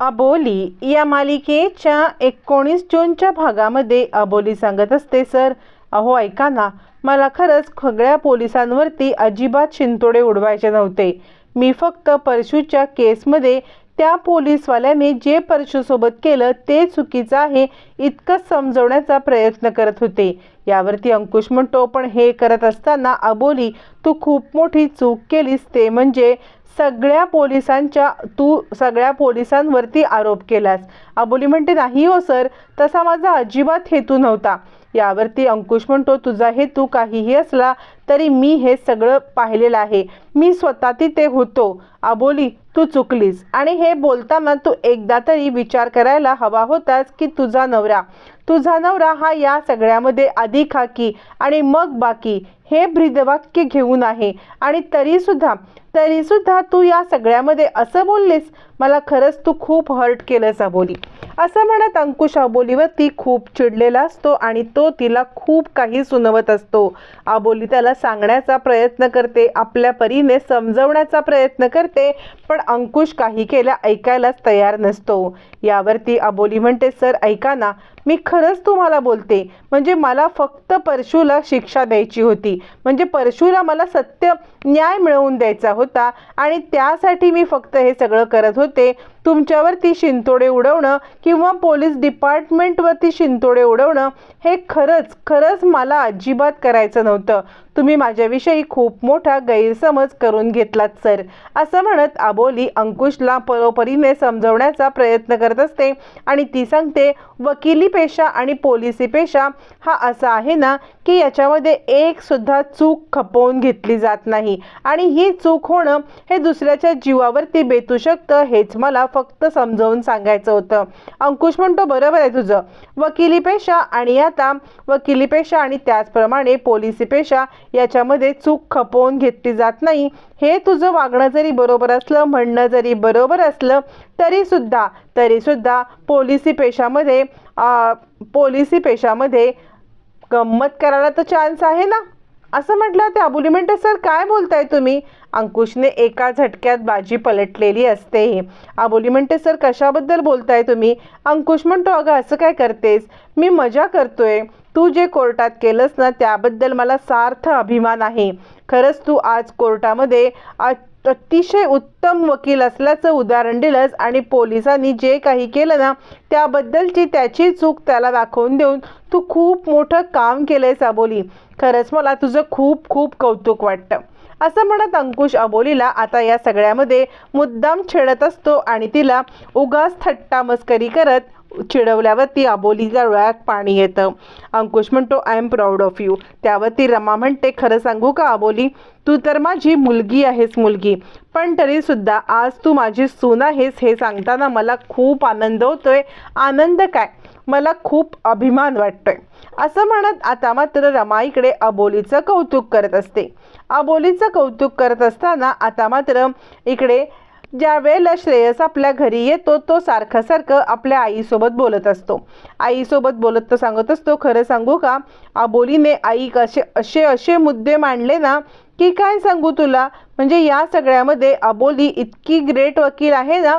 अबोली या मालिकेच्या एकोणीस जूनच्या भागामध्ये अबोली सांगत असते सर अहो ऐका ना. मला खरंच सगळ्या पोलिसांवरती अजिबात शिंतोडे उडवायचे नव्हते. मी फक्त परशूच्या केसमध्ये त्या पोलीसवाल्याने जे परशूसोबत केलं ते चुकीचं आहे इतकंच समजवण्याचा प्रयत्न करत होते. यावरती अंकुश म्हणतो पण हे करत असताना अबोली तू खूप मोठी चूक केलीस. ते म्हणजे सगळ्या पोलिसांच्या तू सगळ्या पोलिसांवरती आरोप केलास. अबोली म्हणते नाही हो सर. तसा माझा अजिबात हेतू नव्हता. यावरती अंकुश म्हणतो तुझा हेतू काहीही असला तरी मी हे सगळं पाहिलेलं आहे. मी स्वतः तिथे होतो. अबोली तू चुकलीस आणि हे बोलताना तू एकदा तरी विचार करायला हवा होतास की तुझा नवरा. तुझा नवरा हा या सगळ्यामध्ये आधी खाकी आणि मग बाकी. हे ब्रीदवाक्य घेऊन आहे. आणि तरीसुद्धा तरीसुद्धा तू या सगळ्यामध्ये असं बोललीस? मला खरंच तू खूप हर्ट केलंस अबोली. असं म्हणत अंकुश अबोलीवरती खूप चिडलेला असतो आणि तो तिला खूप काही सुनवत असतो. अबोली त्याला सांगण्याचा प्रयत्न करते आपल्या परीने समजवण्याचा प्रयत्न करते. पण अंकुश काही केल्या ऐकायलाच तयार नसतो. यावरती अबोली म्हणते सर ऐका ना मी खरंच तुम्हाला बोलते. म्हणजे मला फक्त परशूला शिक्षा द्यायची होती. म्हणजे परशूला मला सत्य न्याय मिळवून द्यायचा होता आणि त्यासाठी मी फक्त हे सगळं करत होते. तुमच्यावरती शिंतोडे उडवणं किंवा पोलीस डिपार्टमेंटवरती शिंतोडे उडवणं हे खरंच खरंच मला अजिबात करायचं नव्हतं. तुम्ही माझ्याविषयी खूप मोठा गैरसमज करून घेतलात सर. असं म्हणत आबोली अंकुशला परोपरीने समजवण्याचा प्रयत्न करत असते आणि ती सांगते वकिली पेशा आणि पोलिसी पेशा हा असा आहे ना की याच्यामध्ये एक सुद्धा चूक खपवून घेतली जात नाही. आणि ही चूक होणं हे दुसऱ्याच्या जीवावरती बेतू शकतं हेच मला फक्त समजावून सांगायचं होतं. अंकुश म्हणतो बरोबर आहे तुझं. वकिली पेशा आणि आता वकिली पेशा आणि त्याचप्रमाणे पोलिसी पेशा याच्यामध्ये चूक खपवून घेतली जात नाही. हे तुझं वागणं जरी बरोबर असलं म्हणणं जरी बरोबर असलं तरीसुद्धा तरीसुद्धा पोलिसी पेशामध्ये पोलिसी पेशामध्ये गंमत करायला तर चान्स आहे ना? असं म्हटलं ते अबुली सर काय बोलताय तुम्ही? अंकुशने एका झटक्यात बाजी पलटलेली असते. अबोली सर कशाबद्दल बोलताय तुम्ही? अंकुश म्हणतो अगं असं काय करतेस? मी मजा करतोय. तू जे कोर्टात केलंस ना त्याबद्दल मला सार्थ अभिमान आहे. खरंच तू आज कोर्टामध्ये अतिशय उत्तम वकील असल्याचं उदाहरण दिलंस आणि पोलिसांनी जे काही केलं ना त्याबद्दलची त्याची चूक त्याला दाखवून देऊन तू खूप मोठं काम केलं अबोली. खरंच मला तुझं खूप खूप कौतुक वाटतं. असं म्हणत अंकुश अबोलीला आता या सगळ्यामध्ये मुद्दाम छेडत असतो आणि तिला उगाच थट्टा मस्करी करत चिडवल्यावरती अबोलीच्या डोळ्यात पाणी येतं. अंकुश म्हणतो I am proud of you त्यावरती रमा म्हणते खरं सांगू का अबोली तू तर माझी मुलगी आहेस मुलगी पण तरीसुद्धा आज तू माझी सून आहेस हे सांगताना मला खूप आनंद होतोय. आनंद काय? मला खूप अभिमान वाटतोय. असं म्हणत आता मात्र रमा इकडे अबोलीचं कौतुक करत असते. अबोलीचं कौतुक करत असताना आता मात्र इकडे ज्या वेळेला श्रेयस आपल्या घरी येतो तो सारखं सारखं आपल्या आईसोबत बोलत असतो. आईसोबत बोलत तर सांगत असतो खरं सांगू का? आबोलीने आई कसे असे असे मुद्दे मांडले ना की काय सांगू तुला? म्हणजे या सगळ्यामध्ये अबोली इतकी ग्रेट वकील आहे ना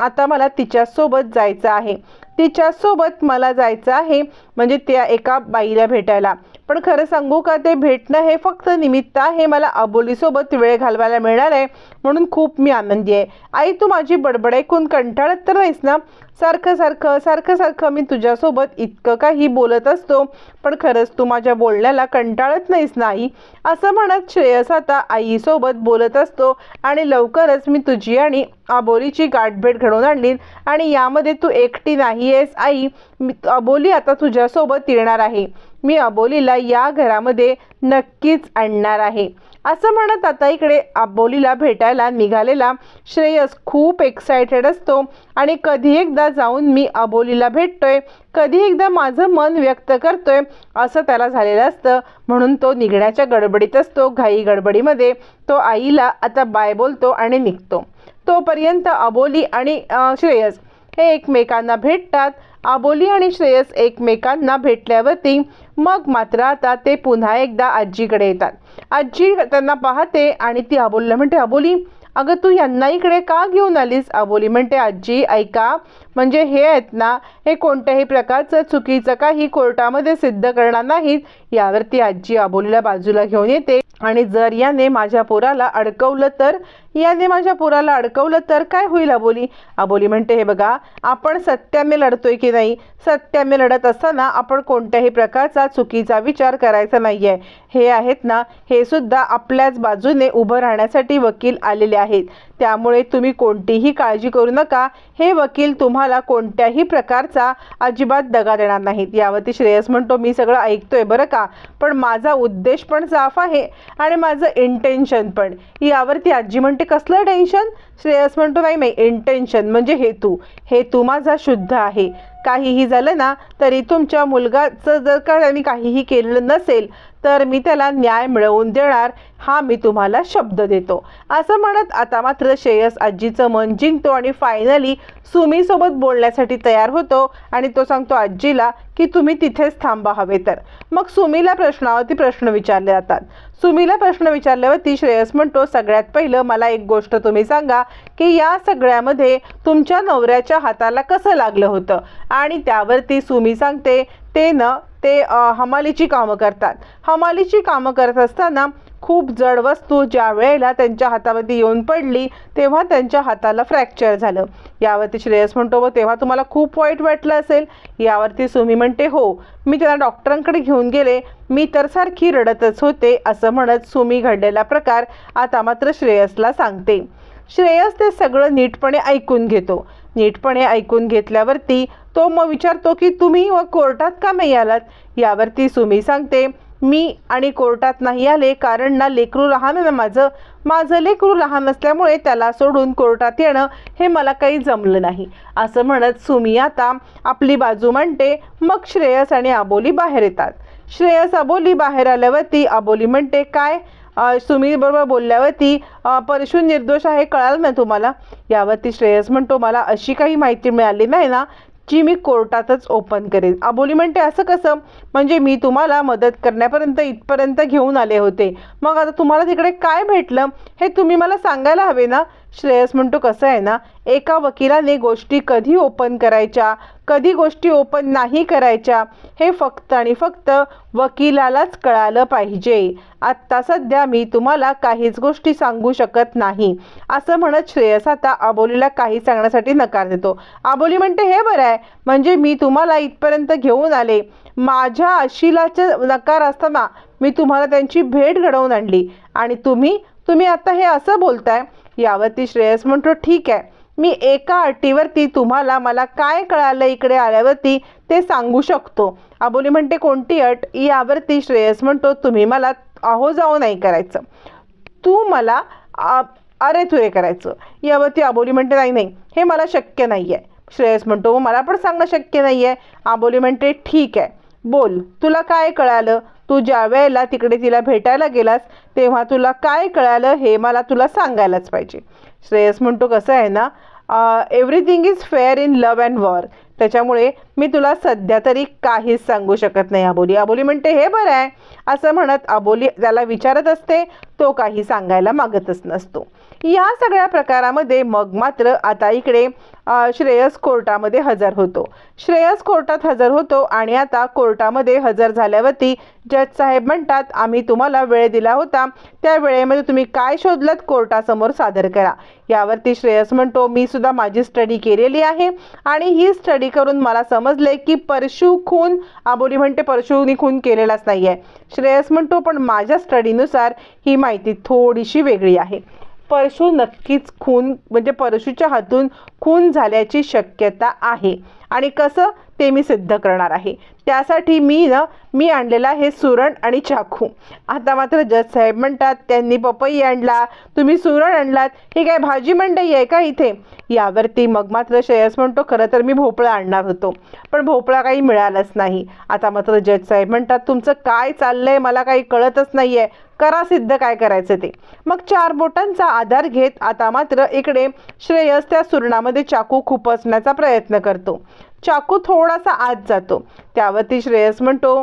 आता मला तिच्यासोबत जायचं आहे. तिच्यासोबत मला जायचं आहे म्हणजे त्या एका बाईला भेटायला. पण खरं सांगू का ते भेटणं हे फक्त निमित्त आहे. मला अबोलीसोबत वेळ घालवायला मिळणार आहे म्हणून खूप मी आनंदी आहे. आई तू माझी बडबड ऐकून कंटाळत तर नाहीस ना? सारखं सारखं सारखं सारखं मी तुझ्यासोबत इतकं काही बोलत असतो पण खरंच तू माझ्या बोलण्याला कंटाळत नाहीस नाही असं म्हणत श्रेयस आता आईसोबत बोलत असतो आणि लवकरच मी तुझी आणि अबोलीची गाठभेट घडवून आणली आणि यामध्ये तू एकटी नाही आहेस आई. मी अबोली आता तुझ्यासोबत येणार आहे. मी अबोलीला या घरामध्ये नक्कीच आणणार आहे. असं म्हणत आता इकडे अबोलीला भेटायला निघालेला श्रेयस खूप एक्सायटेड असतो आणि कधी एकदा जाऊन मी अबोलीला भेटतोय कधी एकदा माझं मन व्यक्त करतोय असं त्याला झालेलं असतं. म्हणून तो निघण्याच्या गडबडीत असतो घाई गडबडीमध्ये तो आईला आता बाय बोलतो आणि निघतो. तोपर्यंत अबोली आणि श्रेयस हे एकमेकांना भेटतात. आबोली आणि श्रेयस एकमेकांना भेटल्यावरती मग मात्र आता ते पुन्हा एकदा आजीकडे येतात. आजी त्यांना पाहते आणि ती आबोलीला म्हणते अबोली अगं तू यांना इकडे का घेऊन आलीस? अबोली म्हणते आजी ऐका म्हणजे हे आहेत ना हे कोणत्याही प्रकारचं चुकीचं काही कोर्टामध्ये सिद्ध करणार नाहीत. यावरती आजी अबोलीला बाजूला घेऊन येते. आणि जर याने माझ्या पोराला अडकवलं तर? याने माझ्या पोराला अडकवलं तर काय होईल अबोली अबोली म्हणते हे बघा आपण सत्याने लढतोय की नाही? सत्याने लढत असताना आपण कोणत्याही प्रकारचा चुकीचा विचार करायचा नाही आहे हे आहेत ना हे सुद्धा आपल्याच बाजूने उभं राहण्यासाठी वकील आलेले आहेत. त्यामुळे तुम्ही कोणतीही काळजी करू नका. हे वकील तुम्हाला कोणत्याही प्रकारचा अजिबात दगा देणार नाहीत. यावरती श्रेयस म्हणतो मी सगळं ऐकतोय बरं का? पण माझा उद्देश पण साफ आहे आणि माझं इंटेन्शन पण. यावरती आजी म्हणते कसलं टेन्शन श्रेयस म्हणतो नाही नाही इंटेन्शन म्हणजे हेतू. हेतू माझा शुद्ध आहे. काहीही झालं ना तरी तुमच्या मुलगाचं जर का त्यांनी काहीही केलेलं नसेल तर मी त्याला न्याय मिळवून देणार. हा मी तुम्हाला शब्द देतो. असं म्हणत आता मात्र श्रेयस आजीचं मन जिंकतो आणि फायनली सुमीसोबत बोलण्यासाठी तयार होतो आणि तो सांगतो आजीला की तुम्ही तिथेच थांबा हवे तर. मग सुमीला प्रश्नावरती प्रश्न विचारले जातात. सुमीला प्रश्न विचारल्यावरती श्रेयस म्हणतो सगळ्यात पहिलं मला एक गोष्ट तुम्ही सांगा की या सगळ्यामध्ये तुमच्या नवऱ्याच्या हाताला कसं लागलं होतं? आणि त्यावरती सुमी सांगते ते न ते हमालीची कामं करतात. हमालीची कामं करत असताना खूप जड वस्तू ज्या वेळेला त्यांच्या हातामध्ये येऊन पडली तेव्हा त्यांच्या हाताला फ्रॅक्चर झालं. यावरती श्रेयस म्हणतो व तेव्हा तुम्हाला खूप वाईट वाटलं असेल. यावरती सुमी म्हणते हो मी त्यांना डॉक्टरांकडे घेऊन गेले. मी तर सारखी रडतच होते असं म्हणत सुमी घडलेला प्रकार आता मात्र श्रेयसला सांगते. श्रेयस ते सगळं नीटपणे ऐकून घेतो. नीटपणे ऐकून घेतल्यावरती तो मग विचारतो की तुम्ही व कोर्टात का नाही आलात? यावरती सुमी सांगते मी आणि कोर्टात नाही आले कारण ना लेकरू लहान आहे ना माझं. माझं लेकरू लहान असल्यामुळे त्याला सोडून कोर्टात येणं हे मला काही जमलं नाही. असं म्हणत सुमी आता आपली बाजू म्हणते मग श्रेयस आणि आबोली बाहेर येतात. श्रेयस अबोली बाहेर आल्यावरती अबोली म्हणते काय? सुमीबरोबर सुमी बरोबर बोलल्यावरती अ, परशु निर्दोष आहे कळाल ना तुम्हाला? यावरती श्रेयस म्हणतो मला अशी काही माहिती मिळाली नाही ना जी मी कोर्टातच ओपन करेन. अबोली म्हणते असं कसं? म्हणजे मी तुम्हाला मदत करण्यापर्यंत इथपर्यंत घेऊन आले होते. मग आता तुम्हाला तिकडे काय भेटलं? हे तुम्ही मला सांगायला हवे ना? श्रेयस म्हणतो कसं आहे ना एका वकिलाने गोष्टी कधी ओपन करायच्या कधी गोष्टी ओपन नाही करायच्या हे फक्त आणि फक्त वकिलालाच कळालं पाहिजे. आत्ता सध्या मी तुम्हाला काहीच गोष्टी सांगू शकत नाही. असं म्हणत श्रेयस आता आबोलीला काही सांगण्यासाठी नकार देतो. आबोली म्हणते हे बरं आहे म्हणजे मी तुम्हाला इथपर्यंत घेऊन आले. माझ्या अशिलाचे नकार असताना मी तुम्हाला त्यांची भेट घडवून आणली. आणि तुम्ही तुम्ही आता हे असं बोलताय यावरती श्रेयस म्हणतो ठीक आहे. मी एका अटीवरती तुम्हाला मला काय कळालं इकडे आल्यावरती ते सांगू शकतो. आबोली म्हणते कोणती अट? यावरती श्रेयस म्हणतो तुम्ही मला अहो जाओ नाही करायचं. तू मला अरे तुरे करायचं. यावरती आबोली म्हणते नाही नाही. हे मला शक्य नाही आहे श्रेयस म्हणतो हो, मला पण सांगणं शक्य नाही आहे आबोली म्हणते ठीक आहे. बोल. तुला काय कळालं? तू ज्या वेळेला तिकडे तिला भेटायला गेलास तेव्हा तुला काय कळालं हे मला तुला सांगायलाच पाहिजे. श्रेयस म्हणतो कसं आहे ना everything is fair in love and war त्याच्यामुळे मी तुला सध्या तरी काहीच सांगू शकत नाही आबोली आबोली म्हणते हे बरं आहे असं म्हणत आबोली त्याला विचारत असते तो काही सांगायला मागतच नसतो. या सगळ्या प्रकारामध्ये मग मात्र आता इकडे श्रेयस कोर्टामध्ये हजर होतो. श्रेयस कोर्टात हजर होतो आणि आता कोर्टामध्ये हजर झाल्यावरती जज साहेब म्हणतात आम्ही तुम्हाला वेळ दिला होता. त्या वेळेमध्ये तुम्ही काय शोधलत? कोर्टासमोर सादर करा. यावरती श्रेयस म्हणतो मी सुद्धा माझी स्टडी केलेली आहे आणि ही स्टडी करून मला समजले की परशु खून आबोली म्हणते परशुनी खून केलेलाच नाही आहे श्रेयस म्हणतो पण माझ्या स्टडीनुसार ही माहिती थोडीशी वेगळी आहे. परशू नक्कीच खून म्हणजे परशूच्या हातून खून झाल्याची शक्यता आहे. आणि कसं ते मी सिद्ध करणार आहे. त्यासाठी मी ना मी आणलेला हे सुरण आणि चाकू. आता मात्र जज साहेब म्हणतात त्यांनी पपई आणला तुम्ही सुरण आणलात हे काय भाजी मंडई आहे का इथे? यावरती मग मात्र श्रेयस म्हणतो खरं तर मी भोपळा आणणार होतो. पण भोपळा काही मिळालाच नाही. आता मात्र जज साहेब म्हणतात तुमचं काय चाललंय मला काही कळतच नाही आहे करा सिद्ध काय करायचं ते. मग चार बोटांचा आधार घेत आता मात्र इकडे श्रेयस त्या सुरणामध्ये चाकू खुपसण्याचा प्रयत्न करतो. चाकू थोडासा आत जातो. त्यावरती श्रेयस म्हणतो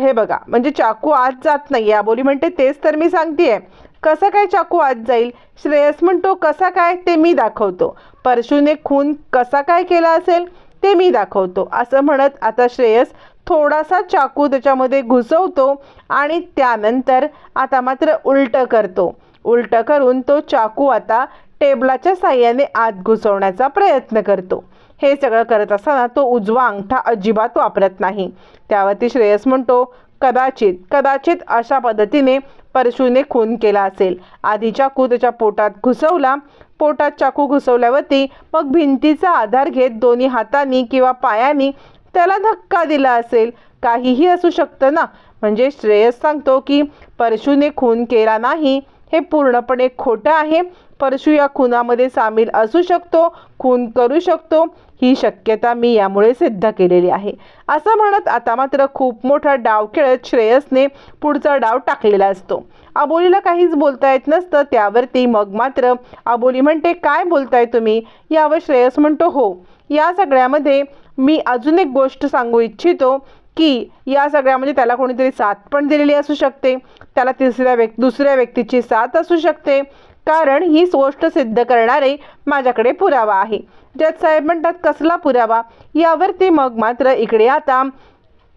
हे बघा म्हणजे चाकू आत जात नाही या बोली म्हणते तेच तर मी सांगतेय. कसं काय चाकू आत जाईल? श्रेयस म्हणतो कसा काय? ते मी दाखवतो. परशूने खून कसा काय केला असेल ते मी दाखवतो. असं म्हणत आता श्रेयस थोडासा चाकू त्याच्यामध्ये घुसवतो आणि त्यानंतर आता मात्र उलटं करतो. उलटं करून तो चाकू आता टेबलाच्या साह्याने आत घुसवण्याचा प्रयत्न करतो. हे सगळं करत असताना तो उजवा अंगठा अजिबात वापरत नाही. त्यावरती श्रेयस म्हणतो कदाचित कदाचित अशा पद्धतीने परशूने खून केला असेल. आधी चाकू त्याच्या पोटात घुसवला पोटात चाकू घुसवल्यावरती मग भिंतीचा आधार घेत दोन्ही हातांनी किंवा पायांनी त्याला धक्का दिला असेल. काहीही असू शकतं ना? म्हणजे श्रेयस सांगतो की परशूने खून केला नाही. हे पूर्णपणे खोटं आहे. परशू या खुनामध्ये सामील असू शकतो खून करू शकतो ही शक्यता मी यामुळे सिद्ध केलेली आहे. असं म्हणत आता मात्र खूप मोठा डाव खेळत श्रेयसने पुढचा डाव टाकलेला असतो. अबोलीला काहीच बोलता येत नसतं त्यावरती मग मात्र अबोली म्हणते काय बोलताय तुम्ही? यावर श्रेयस म्हणतो हो या सगळ्यामध्ये मी अजून एक गोष्ट सांगू इच्छितो की या सगळ्यामध्ये त्याला कोणीतरी साथ पण दिलेली असू शकते. त्याला तिसऱ्या व्यक् दुसऱ्या व्यक्तीची साथ असू शकते. कारण ही गोष्ट सिद्ध करणारे माझ्याकडे पुरावा आहे. जज साहेब म्हणतात कसला पुरावा? यावरती मग मात्र इकडे आता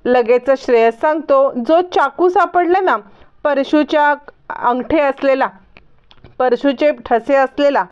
लगेच श्रेयस सांगतो जो चाकू सापडला ना परशूच्या अंगठे असलेला परशूचे ठसे असलेला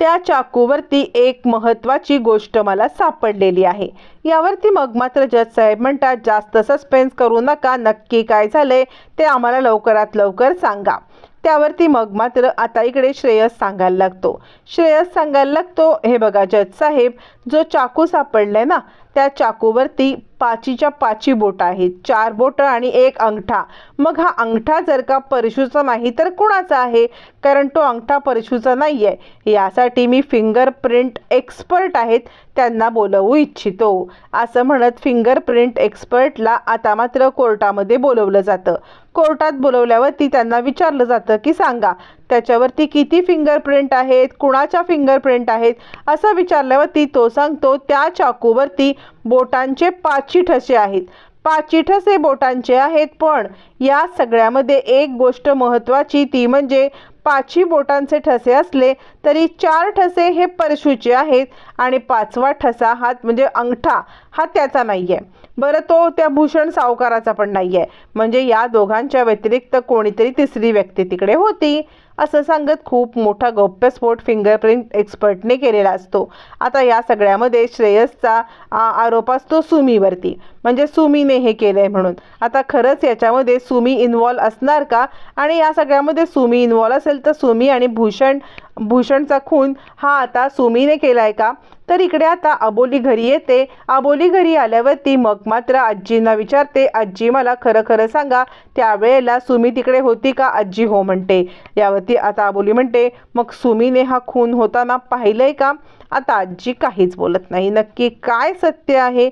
त्या चाकूवरती एक महत्त्वाची गोष्ट मला सापडलेली आहे. यावरती मग मात्र जज साहेब म्हणतात जास्त सस्पेन्स करू नका नक्की काय झालंय ते आम्हाला लवकरात लवकर सांगा. त्यावरती मग मात्र आता इकडे श्रेयस सांगायला लागतो. श्रेयस सांगायला लागतो हे बघा जज साहेब जो चाकू सापडलाय ना त्या चाकूवरती पाचीच्या पाची बोटं आहेत. चार बोटं आणि एक अंगठा. मग हा अंगठा जर का परशूचा नाही तर कुणाचा आहे? कारण तो अंगठा परशूचा नाही आहे यासाठी मी फिंगरप्रिंट एक्सपर्ट आहेत त्यांना बोलवू इच्छितो. असं म्हणत फिंगरप्रिंट एक्सपर्टला आता मात्र कोर्टामध्ये बोलवलं जातं. कोर्टात बोलवल्यावरती त्यांना विचारलं जातं की सांगा त्याच्यावरती किती फिंगरप्रिंट आहेत कुणाच्या फिंगरप्रिंट आहेत असं विचारल्यावरती तो सांगतो त्या चाकूवरती बोटांचे पाचही ठसे आहेत. पाचही ठसे बोटांचे आहेत पण या सगळ्यामध्ये एक गोष्ट महत्त्वाची ती म्हणजे पाचही बोटांचे ठसे असले तरी चार ठसे हे परशूचे आहेत आणि पाचवा ठसा हा म्हणजे अंगठा हा त्याचा नाही आहे बरं तो त्या भूषण सावकाराचा पण नाही आहे म्हणजे या दोघांच्या व्यतिरिक्त कोणीतरी तिसरी व्यक्ती तिकडे होती. असं सांगत खूप मोठा गौप्यस्फोट फिंगरप्रिंट एक्सपर्टने केलेला असतो. आता या सगळ्यामध्ये श्रेयसचा आरोप असतो सुमीवरती. म्हणजे सुमीने हे केलं आहे म्हणून. आता खरंच याच्यामध्ये सुमी इन्वॉल्व असणार का? आणि या सगळ्यामध्ये सुमी इन्वॉल्व असेल तर सुमी आणि भूषण भूषणचा खून हा आता सुमीने केला आहे का? तर इकडे आता अबोली घरी येते. अबोली घरी आल्यावरती मग मात्र आजींना विचारते आजी मला खरं खरं सांगा त्यावेळेला सुमी तिकडे होती का? आजी हो म्हणते. यावरती आता अबोली म्हणते मग सुमीने हा खून होताना पाहिलंय का? आता आजी काहीच बोलत नाही. नक्की काय सत्य आहे?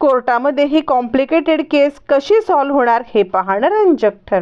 कोर्टामध्ये ही कॉम्प्लिकेटेड केस कशी सॉल्व्ह होणार हे पाहणं रंजक ठर